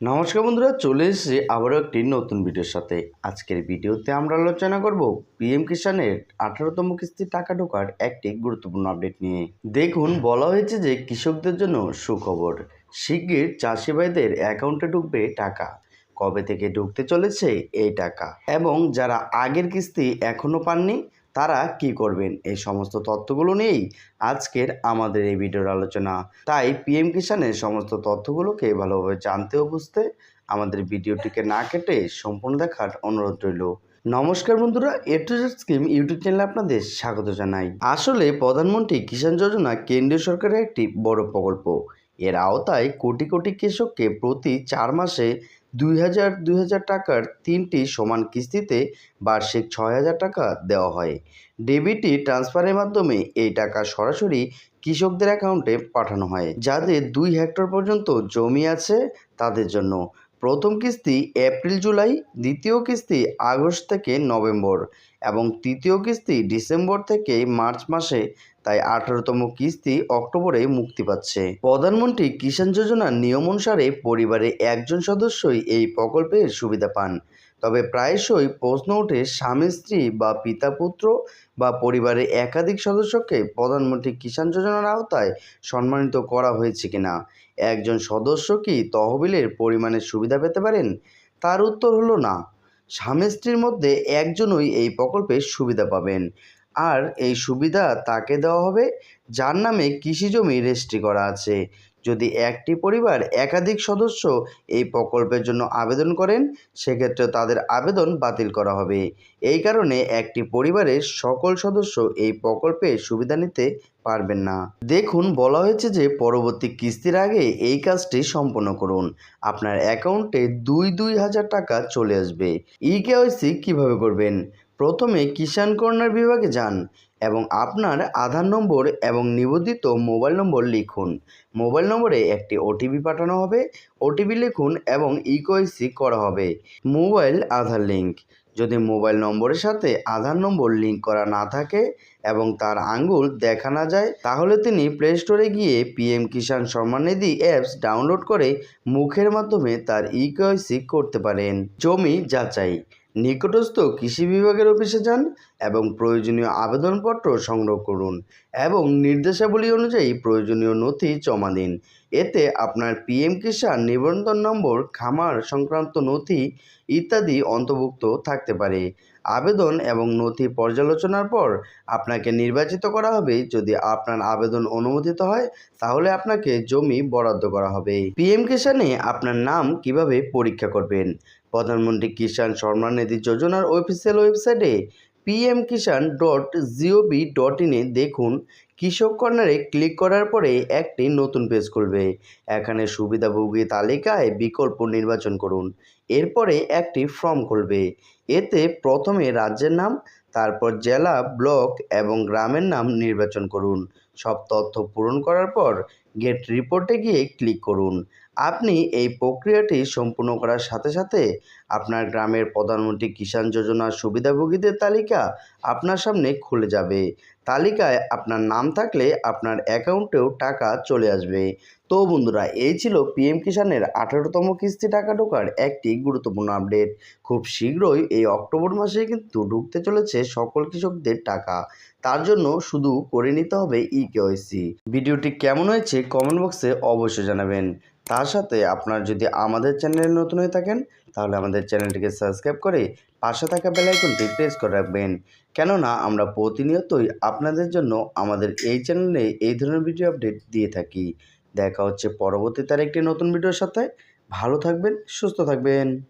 নমস্কার বন্ধুরা, চলে এসেছি আবারও একটি নতুন ভিডিওর সাথে। আজকের ভিডিওতে আমরা আলোচনা করব পিএম কিষানের আঠারোতম কিস্তির টাকা ঢোকার একটি গুরুত্বপূর্ণ আপডেট নিয়ে। দেখুন, বলা হয়েছে যে কৃষকদের জন্য সুখবর, শিগগির চাষি ভাইদের অ্যাকাউন্টে ঢুকবে টাকা। কবে থেকে ঢুকতে চলেছে এই টাকা? এবং যারা আগের কিস্তি এখনও পাননি তারা কি করবেন? এই সমস্ত তথ্যগুলো নিয়েই আজকের আমাদের এই ভিডিওর আলোচনা। তাই পিএম কিষানের সমস্ত তথ্যগুলোকে ভালোভাবে জানতে ও বুঝতে আমাদের ভিডিওটিকে না কেটে সম্পূর্ণ দেখার অনুরোধ রইল। নমস্কার বন্ধুরা, A to Z scheme YouTube চ্যানেলে আপনাদের স্বাগত জানাই। আসলে প্রধানমন্ত্রী কিষাণ যোজনা কেন্দ্রীয় সরকারের একটি বড় প্রকল্প। এর আওতায় কোটি কোটি কৃষককে প্রতি চার মাসে দুই হাজার দুই হাজার টাকার তিনটি সমান কিস্তিতে বার্ষিক ছয় হাজার টাকা দেওয়া হয়। ডেবিটি ট্রান্সফারের মাধ্যমে এই টাকা সরাসরি কৃষকদের অ্যাকাউন্টে পাঠানো হয়, যাদের দুই হেক্টর পর্যন্ত জমি আছে তাদের জন্য। প্রথম কিস্তি এপ্রিল, জুলাই, দ্বিতীয় কিস্তি আগস্ট থেকে নভেম্বর এবং তৃতীয় কিস্তি ডিসেম্বর থেকে মার্চ মাসে, তাই আঠারোতম কিস্তি অক্টোবরে মুক্তি পাচ্ছে। প্রধানমন্ত্রী কিষাণ যোজনার নিয়ম অনুসারে পরিবারে একজন সদস্যই এই প্রকল্পের সুবিধা পান। তবে প্রায়শই প্রশ্ন ওঠে স্বামী, স্ত্রী বা পিতা, পুত্র বা পরিবারের একাধিক সদস্যকে প্রধানমন্ত্রী কিষাণ যোজনার আওতায় সম্মানিত করা হয়েছে কিনা, একজন সদস্য কি তহবিলের পরিমাণের সুবিধা পেতে পারেন? তার উত্তর হলো না। স্বামী, স্ত্রীর মধ্যে একজনই এই প্রকল্পের সুবিধা পাবেন। আর এই সুবিধা তাকে দেওয়া হবে যার নামে কৃষি জমি রেজিস্ট্রি করা আছে। যদি একটি পরিবার একাধিক সদস্য এই প্রকল্পের জন্য আবেদন করেন সেক্ষেত্রে তাদের আবেদন বাতিল করা হবে। এই কারণে একটি পরিবারের সকল সদস্য এই প্রকল্পে সুবিধা নিতে পারবেন না। দেখুন, বলা হয়েছে যে পরবর্তী কিস্তির আগে এই কাজটি সম্পন্ন করুন। আপনার অ্যাকাউন্টে দুই দুই হাজার টাকা চলে আসবে। ই কেওয়াইসি কীভাবে করবেন? প্রথমে কিষাণ কর্নার বিভাগে যান। এবং আপনার আধার নম্বর এবং নিবন্ধিত মোবাইল নম্বর লিখুন। মোবাইল নম্বরে একটি ওটিপি পাঠানো হবে। ওটিপি লিখুন এবং ইকোআইসি করা হবে। মোবাইল আধার লিঙ্ক যদি মোবাইল নম্বরের সাথে আধার নম্বর লিঙ্ক করা না থাকে এবং তার আঙ্গুল দেখা না যায়, তাহলে তিনি প্লে স্টোরে গিয়ে PM Kisan Samman Nidhi apps download করে মুখের মাধ্যমে তার ইকেওয়াইসি করতে পারেন। জমি যাচাই। নিকটস্থ কৃষি বিভাগের অফিসে যান এবং প্রয়োজনীয় আবেদনপত্র সংগ্রহ করুন এবং নির্দেশাবলী অনুযায়ী প্রয়োজনীয় নথি জমা দিন। এতে আপনার পিএম কিষাণ নিবন্ধন নম্বর, খামার সংক্রান্ত নথি ইত্যাদি অন্তর্ভুক্ত থাকতে পারে। আবেদন এবং নথি পর্যালোচনার পর আপনাকে নির্বাচিত করা হবে। যদি আপনার আবেদন অনুমোদিত হয়, তাহলে আপনাকে জমি বরাদ্দ করা হবে। পিএম কিষাণে আপনার নাম কীভাবে পরীক্ষা করবেন? প্রধানমন্ত্রী কিষাণ সম্মান নিধি যোজনার অফিসিয়াল ওয়েবসাইটে PM Kisan dot G O V dot ইনে দেখুন, কৃষক কর্নারে ক্লিক করার পরে একটি নতুন পেজ খুলবে। এখানে সুবিধাভোগী তালিকায় বিকল্প নির্বাচন করুন, এরপরে একটি ফর্ম খুলবে। এতে প্রথমে রাজ্যের নাম, তারপর জেলা, ব্লক এবং গ্রামের নাম নির্বাচন করুন। সব তথ্য পূরণ করার পর গেট রিপোর্টে গিয়ে ক্লিক করুন। আপনি এই প্রক্রিয়াটি সম্পূর্ণ করার সাথে সাথে আপনার গ্রামের প্রধানমন্ত্রী কিষাণ যোজনার সুবিধাভোগীদের তালিকা আপনার সামনে খুলে যাবে। তালিকায় আপনার নাম থাকলে আপনার অ্যাকাউন্টেও টাকা চলে আসবে। তো বন্ধুরা, এই ছিল পিএম কিষাণের আঠারোতম কিস্তি টাকা ঢোকার একটি গুরুত্বপূর্ণ আপডেট। খুব শীঘ্রই এই অক্টোবর মাসে কিন্তু ঢুকতে চলেছে সকল কৃষকদের টাকা। তার জন্য শুধু করে নিতে হবে ই কেওয়াইসি ভিডিওটি কেমন হয়েছে কমেন্ট বক্সে অবশ্যই জানাবেন। তার সাথে আপনার যদি আমাদের চ্যানেলে নতুন হয়ে থাকেন, তাহলে আমাদের চ্যানেলটিকে সাবস্ক্রাইব করে পাশে থাকা বেলাইকনটি প্রেস করে রাখবেন। কেননা, আমরা প্রতিনিয়তই আপনাদের জন্য আমাদের এই চ্যানেলে এই ধরনের ভিডিও আপডেট দিয়ে থাকি। দেখা হচ্ছে পরবর্তী তার একটি নতুন ভিডিওর সাথে। ভালো থাকবেন, সুস্থ থাকবেন।